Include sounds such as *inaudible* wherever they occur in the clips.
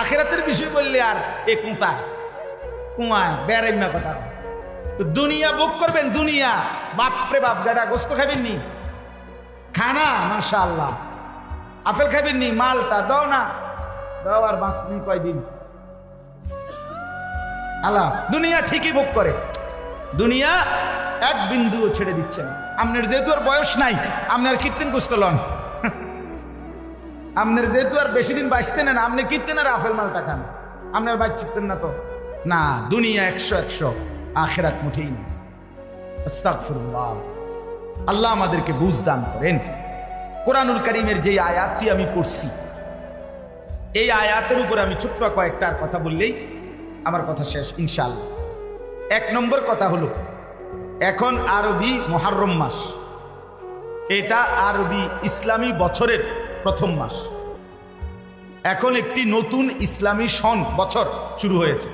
আখেরাতের বিষয় বললে আর এ কুঁতায় কুয়ায় বেড়াই না কথা। তো দুনিয়া বুক করবেন, দুনিয়া। বাপরে বাপ, যারা গোস্ত খাবেন নি। খানা মাশা আল্লাহ আপেল খাবেন নি, মালটা দাও না। দাও আর বাঁচবি কয়দিন। আল্লাহ, দুনিয়া ঠিকই ভোগ করে। দুনিয়া এক বিন্দুও ছেড়ে দিচ্ছেন। আপনার যেহেতু আর বয়স নাই, আপনার কীর্তেন কুস্ত লন। আপনার যেহেতু আর বেশি দিন বাঁচতেন না আপনি কীর্তেন আর আপেল মালটা খান? আপনার বাঁচতেন না তো? না, দুনিয়া একশো একশো, আখেরাত মুঠেই নেই। আল্লাহ আমাদেরকে বুঝ দান করেন। কোরআনুল করিমের যে আয়াতটি আমি পড়ছি, এই আয়াতের উপর আমি ছোট্ট কয়েকটার কথা বললেই আমার কথা শেষ ইনশাল্লাহ এক নম্বর কথা হলো, এখন আরবি মোহারম মাস। এটা আরবি ইসলামী বছরের প্রথম মাস। এখন একটি নতুন ইসলামী সন বছর শুরু হয়েছে।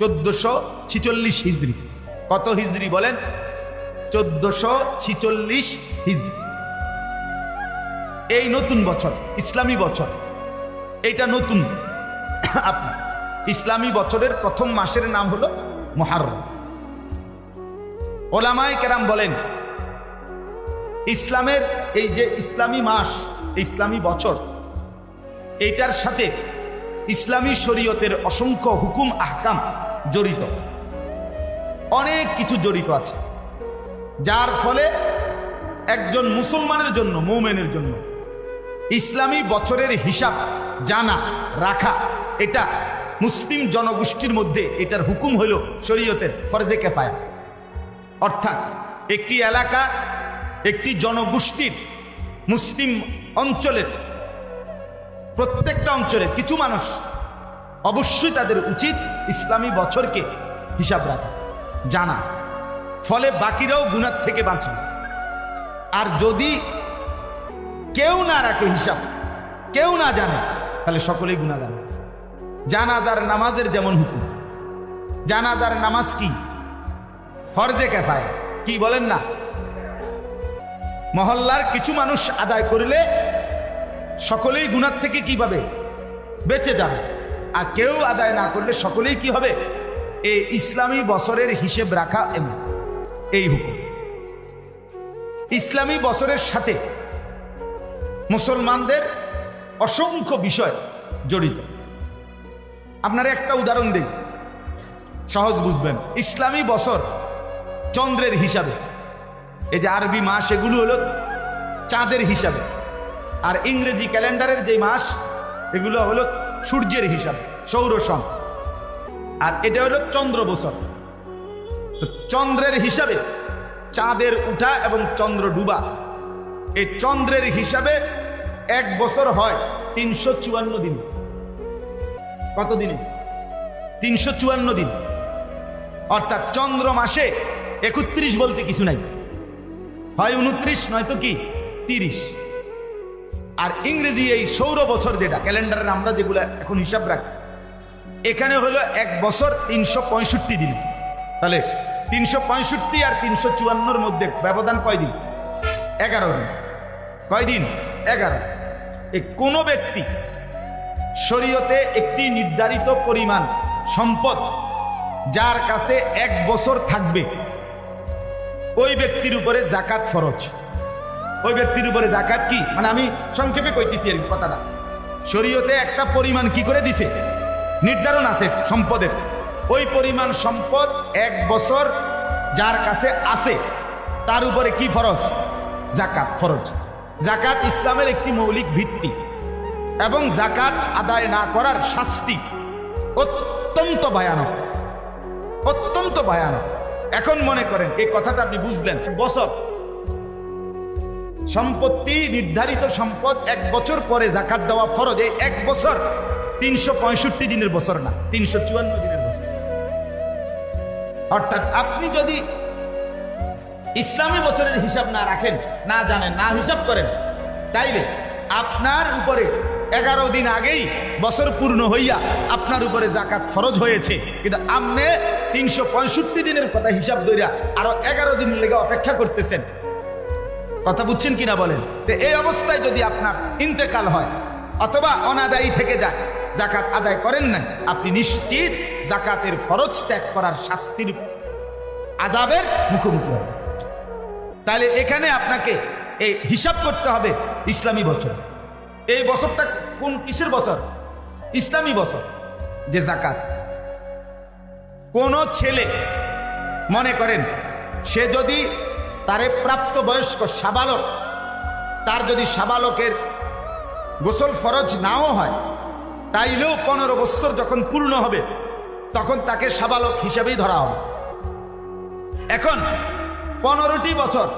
চোদ্দশো ছিচল্লিশ হিজড়ি কত হিজড়ি বলেন? চোদ্দশো ছিচল্লিশ হিজড়ি এই নতুন বছর, ইসলামী বছর এটা নতুন। আপনার ইসলামী বছরের প্রথম মাসের নাম হলো মহারম ওলামায় কেরাম বলেন, ইসলামের এই যে ইসলামী মাস ইসলামী বছর। এইটার সাথে ইসলামী শরীয়তের অসংখ্য হুকুম, আহকাম জড়িত। অনেক কিছু জড়িত আছে। যার ফলে একজন মুসলমানের জন্য, মৌমেনের জন্য ইসলামী বছরের হিসাব জানা, রাখা, এটা মুসলিম জনগোষ্ঠীর মধ্যে এটার হুকুম হইল শরীয়তের ফরজে কেফায়া। অর্থাৎ একটি এলাকা, একটি জনগোষ্ঠীর মুসলিম অঞ্চলের, প্রত্যেকটা অঞ্চলে কিছু মানুষ অবশ্যই তাদের উচিত ইসলামী বছরকে হিসাব রাখা, জানা। ফলে বাকিরাও গুণার থেকে বাঁচবে। আর যদি কেউ না রাখে হিসাব, কেউ না জানে, তাহলে সকলেই গুণাগার জানাজার নামাজের যেমন হুকুম। জানাজার নামাজ কি? ফরজে কেফায়। কি বলেন না? মহল্লার কিছু মানুষ আদায় করলে সকলেই গুণার থেকে কি পাবে? বেঁচে যাবে। আর কেউ আদায় না করলে সকলেই কি হবে? এই ইসলামী বছরের হিসেব রাখা এমন। এই হুকুম। ইসলামী বছরের সাথে মুসলমানদের অসংখ্য বিষয় জড়িত। আপনারা একটা উদাহরণ দিই সহজ বুঝবেন। ইসলামী বছর চন্দ্রের হিসাবে। এই যে আরবি মাস, এগুলো হলো চাঁদের হিসাবে। আর ইংরেজি ক্যালেন্ডারের যে মাস, এগুলো হলো সূর্যের হিসাবে, সৌরসম। আর এটা হলো চন্দ্র বছর। তো চন্দ্রের হিসাবে চাঁদের উঠা এবং চন্দ্র ডুবা। এই চন্দ্রের হিসাবে এক বছর হয় তিনশো চুয়ান্ন দিন। কত দিনে? তিনশো চুয়ান্ন দিন। অর্থাৎ চন্দ্র মাসে একত্রিশ বলতে কিছু নাই। হয় উনত্রিশ, নয়তো কি? তিরিশ। আর ইংরেজি এই সৌর বছর যেটা, ক্যালেন্ডারের আমরা যেগুলো এখন হিসাব রাখি, এখানে হলো এক বছর তিনশো পঁয়ষট্টি দিন। তাহলে তিনশো পঁয়ষট্টি আর তিনশো চুয়ান্নর মধ্যে ব্যবধান কয় দিন? এগারো দিন। কয় দিন? এগারো। এ কোনো ব্যক্তি শরীয়তে একটি নির্ধারিত পরিমাণ সম্পদ, যার কাছে এক বছর থাকবে ওই ব্যক্তির উপরে জাকাত ফরজ। ওই ব্যক্তির উপরে জাকাত কি? মানে আমি সংক্ষেপে কইতেছি কি কথাটা। শরীয়তে একটা পরিমাণ কি করে দিছে? নির্ধারণ আছে সম্পদের। ওই পরিমাণ সম্পদ এক বছর যার কাছে আছে, তার উপরে কি ফরজ? জাকাত ফরজ। জাকাত ইসলামের একটি মৌলিক ভিত্তি এবং জাকাত আদায় না করার শাস্তি অত্যন্ত ভয়ানক। অত্যন্ত ভয়ানক। এখন মনে করেন, এই কথাটা আপনি বুঝলেন। বছর। সম্পত্তি, নির্ধারিত সম্পদ, এক বছর পরে জাকাত দেওয়া ফরজ এই এক বছর। তিনশো পঁয়ষট্টি দিনের বছর না, তিনশো চুয়ান্ন দিনের বছর। অর্থাৎ আপনি যদি ইসলামী বছরের হিসাব না রাখেন, না জানেন, না হিসাব করেন, তাইলে আপনার উপরে এগারো দিন আগেই বছর পূর্ণ হইয়া আপনার উপরে জাকাত ফরজ হয়েছে। কিন্তু আপনি তিনশো পঁয়ষট্টি দিনের কথা হিসাব ধরিয়া আরও এগারো দিন লেগে অপেক্ষা করতেছেন। কথা বুঝছেন কিনা বলেন? তো এই অবস্থায় যদি আপনার ইন্তেকাল হয়, অথবা অনাদায়ী থেকে যায় জাকাত আদায় করেন না আপনি নিশ্চিত জাকাতের ফরজ ত্যাগ করার শাস্তির আজাবের মুখোমুখি হবেন। তাহলে এখানে আপনাকে এই হিসাব করতে হবে ইসলামী বছর। এই বছরটা কোন কিসের বছর? ইসলামী বছর, যে জাকাত কোন ছেলে মনে করেন, সে যদি তারে প্রাপ্ত বয়স্ক সাবালক, তার যদি সাবালকের গোসল ফরজ নাও হয়, তাইলেও পনেরো বছর যখন পূর্ণ হবে, তখন তাকে সাবালক হিসেবেই ধরা হবে। এখন পনেরোটি বছর,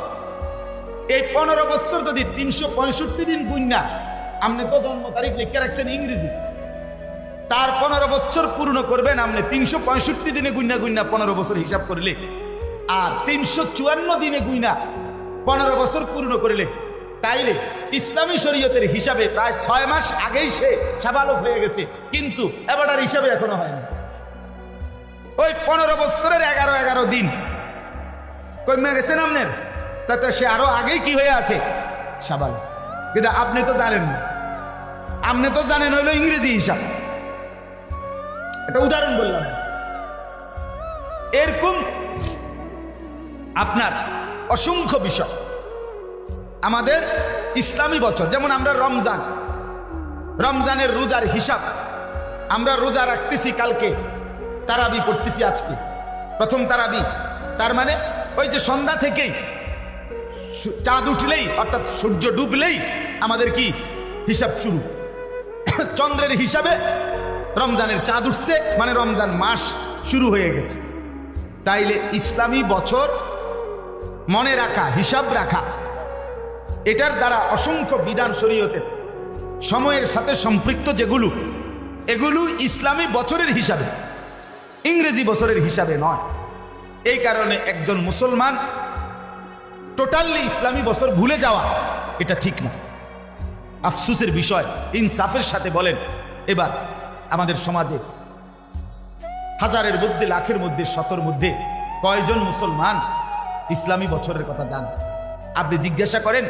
এই পনেরো বছর যদি তিনশো পঁয়ষট্টি দিন গুণনা আপনি তো জন্ম তারিখ লিখে রাখছেন ইংরেজি। তার পনেরো বছর পূর্ণ করবেন, আপনি তিনশো পঁয়ষট্টি দিনে গুইনা গুইনা পনেরো বছর হিসাব করলে। আর তিনশো চুয়ান্ন দিনে গুইনা পনেরো বছর পূর্ণ করলে, তাইলে ইসলামী শরীয়তের হিসাবে প্রায় ছয় মাস আগেই সে সাবালক হয়ে গেছে। কিন্তু এবারটার হিসাবে এখনও হয়নি। ওই পনেরো বছরের এগারো এগারো দিন। কমে গেছেন আপনার? তাতে সে আরও আগেই কি হয়ে আছে? সাবালক। কিন্তু আপনি তো জানেন না। আপনি তো জানেন হইল ইংরেজি হিসাব। একটা উদাহরণ বললাম। এরকম আপনার অসংখ্য বিষয়। আমাদের ইসলামী বছর, যেমন আমরা রমজান, রমজানের রোজার হিসাব আমরা রোজা রাখতেছি কালকে, তারাবি পড়তেছি আজকে। প্রথম তারাবি, তার মানে ওই যে সন্ধ্যা থেকেই চাঁদ উঠলেই, অর্থাৎ সূর্য ডুবলেই আমাদের কি হিসাব শুরু? *coughs* চন্দ্রের হিসাবে রমজানের চাঁদ উঠছে মানে রমজান মাস শুরু হয়ে গেছে। তাইলে ইসলামী বছর মনে রাখা, হিসাব রাখা, এটার দ্বারা অসংখ্য বিধান শরীয়তের সময়ের সাথে সম্পৃক্ত যেগুলো, এগুলো ইসলামী বছরের হিসাবে, ইংরেজি বছরের হিসাবে নয়। এই কারণে একজন মুসলমান টোটালি ইসলামী বছর ভুলে যাওয়া, এটা ঠিক না। আফসুসের বিষয়, ইনসাফের সাথে বলেন, এবার আমাদের সমাজে। হাজারের মধ্যে লাখের মধ্যে শতর মধ্যে কয়জন মুসলমান ইসলামী বছরের কথা জান? আপনি জিজ্ঞাসা করেন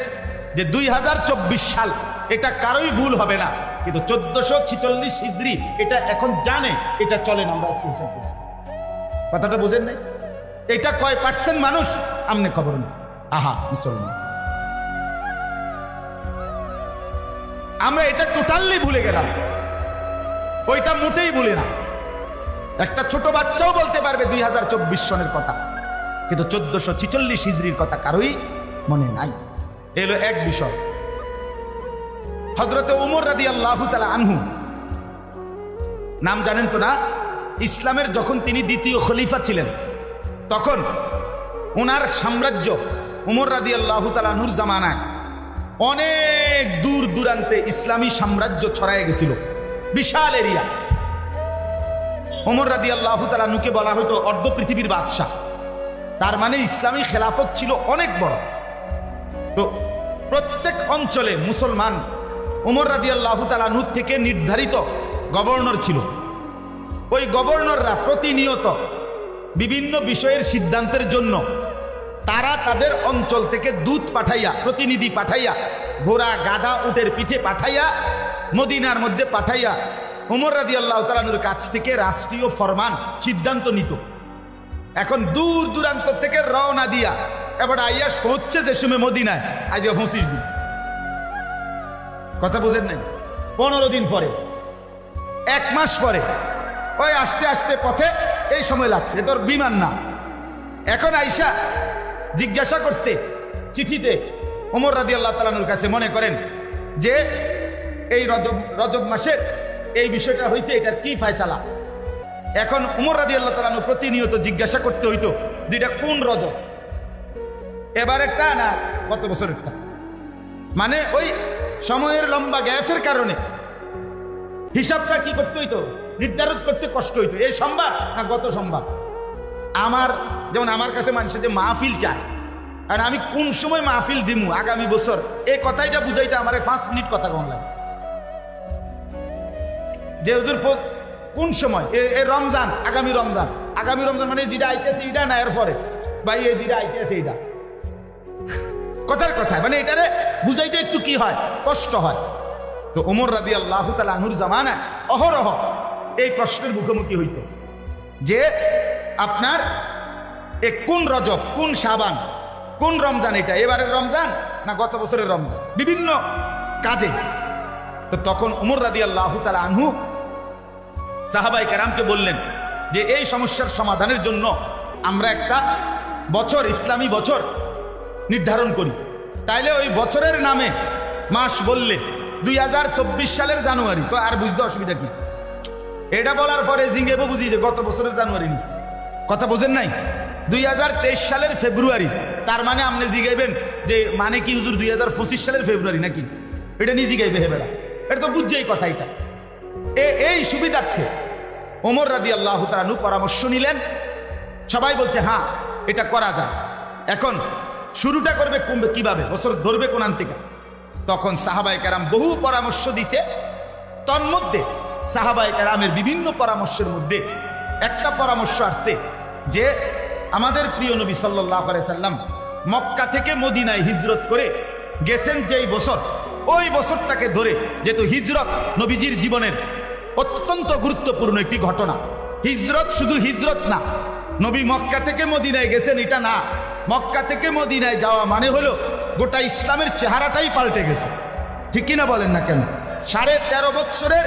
যে দুই হাজার চব্বিশ সাল এটা কারোই ভুল হবে না? কিন্তু চোদ্দশো ছিচল্লিশ হিজড়ি এটা এখন জানে, এটা চলে না, আমরা হিসাব করছি। কথাটা বোঝেন নাই? এটা কয় পার্সেন্ট মানুষ? আমনে খবর নেই। আহা, মুসলমান। আমরা এটা টোটালি ভুলে গেলাম। ওইটা মোটেই ভুলে না। একটা ছোট বাচ্চাও বলতে পারবে দুই হাজার চব্বিশ সনের কথা। কিন্তু চোদ্দশো ছিচল্লিশ হিজড়ির কথা কারোই মনে নাই। এলো এক বিষয়। হজরতে উমর রাদি আল্লাহ তালা আনহু, নাম জানেন তো না? ইসলামের যখন তিনি দ্বিতীয় খলিফা ছিলেন, তখন ওনার সাম্রাজ্য উমর রাদি আল্লাহ তালানুর জামানায় অনেক দূর দূরান্তে ইসলামী সাম্রাজ্য ছড়ায় গেছিল। বিশাল এরিয়া। ওমর রাদি আল্লাহ তালানুকে বলা হতো অর্ধ পৃথিবীর বাদশাহ। তার মানে ইসলামী খেলাফত ছিল অনেক বড়। তো প্রত্যেক অঞ্চলে মুসলমান ওমর রাদি আল্লাহ তালানুর থেকে নির্ধারিত গভর্নর ছিল। ওই গভর্নররা প্রতিনিয়ত বিভিন্ন বিষয়ের সিদ্ধান্তের জন্য তারা তাদের অঞ্চল থেকে দূত পাঠাইয়া, প্রতিনিধি পাঠাইয়া, ঘোড়া, গাধা, উটের পিঠে পাঠাইয়া মদিনার মধ্যে পাঠাইয়া উমর রাদি আল্লাহ তালানুর কাছ থেকে রাষ্ট্রীয় ফরমান সিদ্ধান্ত নিত। এখন দূর দূরান্ত থেকে রওনা দিয়া এবার আইয়াস পৌঁছছে যে সময় মদিনায়। আজ পঁচিশ কথা বুঝেন নাই? পনেরো দিন পরে, এক মাস পরে। ওই আস্তে আস্তে পথে এই সময় লাগছে তোর বিমান না। এখন আইসা জিজ্ঞাসা করছে চিঠিতে ওমর রাদি আল্লাহ তালানুর কাছে মনে করেন যে এই রজব রজব মাসের এই বিষয়টা হয়েছে এটা কি ফায়সালা? এখন উমর রাদি আল্লাহ তালানু প্রতিনিয়ত জিজ্ঞাসা করতে হইতো যে এটা কোন রজব? এবারেরটা না গত বছরেরটা মানে ওই সময়ের লম্বা গ্যাপের কারণে। হিসাবটা কি করতে হইতো? নির্ধারণ করতে কষ্ট হইতো। এই সোমবার না গত সোমবার আমার, যেমন আমার কাছে মানুষের যে মাহফিল চায়, আর আমি কোন সময় মাহফিল দিমু আগামী বছর এই কথাইটা বুঝাইতে আমার পাঁচ মিনিট কথা কম লাগে। যে হুজুর কোন সময়? এ- রমজান, আগামী রমজান। আগামী রমজান মানে যেটা আইতেছে এটা না এর পরে বা এই যেটা আইতেছে এটা কথার কথা মানে এটারে বুঝাইতে একটু কি হয়? কষ্ট হয়। তো ওমর রাদি আল্লাহ তালা আনুর জামানা অহরহ এই প্রশ্নের মুখোমুখি হইত। যে আপনার এ কোন রজব, কোন সাবান কোন রমজান এটা? এবারের রমজান না গত বছরের রমজান? বিভিন্ন কাজে। তো তখন উমর রাদি আল্লাহ তালা আনহু সাহাবাই কেরামকে বললেন যে, এই সমস্যার সমাধানের জন্য আমরা একটা বছর, ইসলামী বছর নির্ধারণ করি। তাইলে ওই বছরের নামে মাস বললে দুই হাজার চব্বিশ সালের জানুয়ারি। তো আর বুঝতে অসুবিধা কি? এটা বলার পরে জিঙ্গেবো বুঝি যে, গত বছরের জানুয়ারি নি। কথা বোঝেন নাই? দুই হাজার তেইশ সালের ফেব্রুয়ারি, তার মানে আপনি জিগাইবেন যে মানে কি হুজুর দুই হাজার পঁচিশ সালের ফেব্রুয়ারি নাকি? এটা নিয়ে জিগাইবে হেবেড়া এটা তো বুঝছে এই কথা এটা। এই সুবিধার্থে ওমর রাদি আল্লাহ তালু পরামর্শ নিলেন। সবাই বলছে হ্যাঁ এটা করা যায়। এখন শুরুটা করবে কমবে কীভাবে? বছর ধরবে কোন থেকে তখন সাহাবাই কারাম বহু পরামর্শ দিছে। তন্মধ্যে সাহাবাই কারামের বিভিন্ন পরামর্শের মধ্যে একটা পরামর্শ আসছে যে, আমাদের প্রিয় নবী সাল্লাহ সাল্লাম মক্কা থেকে মদিনায় হিজরত করে গেছেন যেই বছর, ওই বছরটাকে ধরে যেহেতু হিজরত নবীজির জীবনের অত্যন্ত গুরুত্বপূর্ণ একটি ঘটনা। হিজরত শুধু হিজরত না, নবী মক্কা থেকে মদিনায় গেছেন এটা না। মক্কা থেকে মদিনায় যাওয়া মানে হলো গোটা ইসলামের চেহারাটাই পাল্টে গেছে। ঠিক কিনা বলেন না কেন? সাড়ে তেরো বৎসরের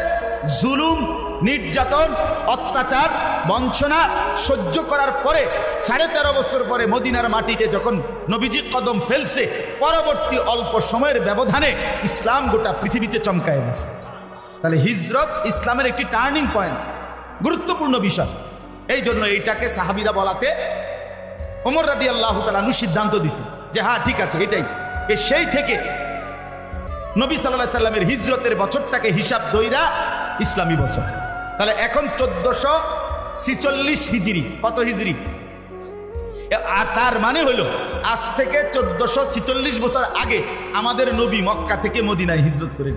জুলুম, নির্যাতন, অত্যাচার, বঞ্চনা সহ্য করার পরে, সাড়ে তেরো বছর পরে মদিনার মাটিতে যখন নবীজি কদম ফেলছে, পরবর্তী অল্প সময়ের ব্যবধানে ইসলাম গোটা পৃথিবীতে চমকায় গেছে। তাহলে হিজরত ইসলামের একটি টার্নিং পয়েন্ট গুরুত্বপূর্ণ বিষয়। এই জন্য এইটাকে সাহাবিরা বলাতে ওমর রাদি আল্লাহ তালু সিদ্ধান্ত দিছে যে হ্যাঁ ঠিক আছে, এটাই। এ সেই থেকে নবী সাল্লাহ সাল্লামের হিজরতের বছরটাকে হিসাব দইরা ইসলামী বছর। তাহলে এখন চোদ্দশো ছিচল্লিশ হিজড়ি কত হিজড়ি আর তার মানে হলো, আজ থেকে চোদ্দশো ছিচল্লিশ বছর আগে আমাদের নবী মক্কা থেকে মদিনায় হিজরত করে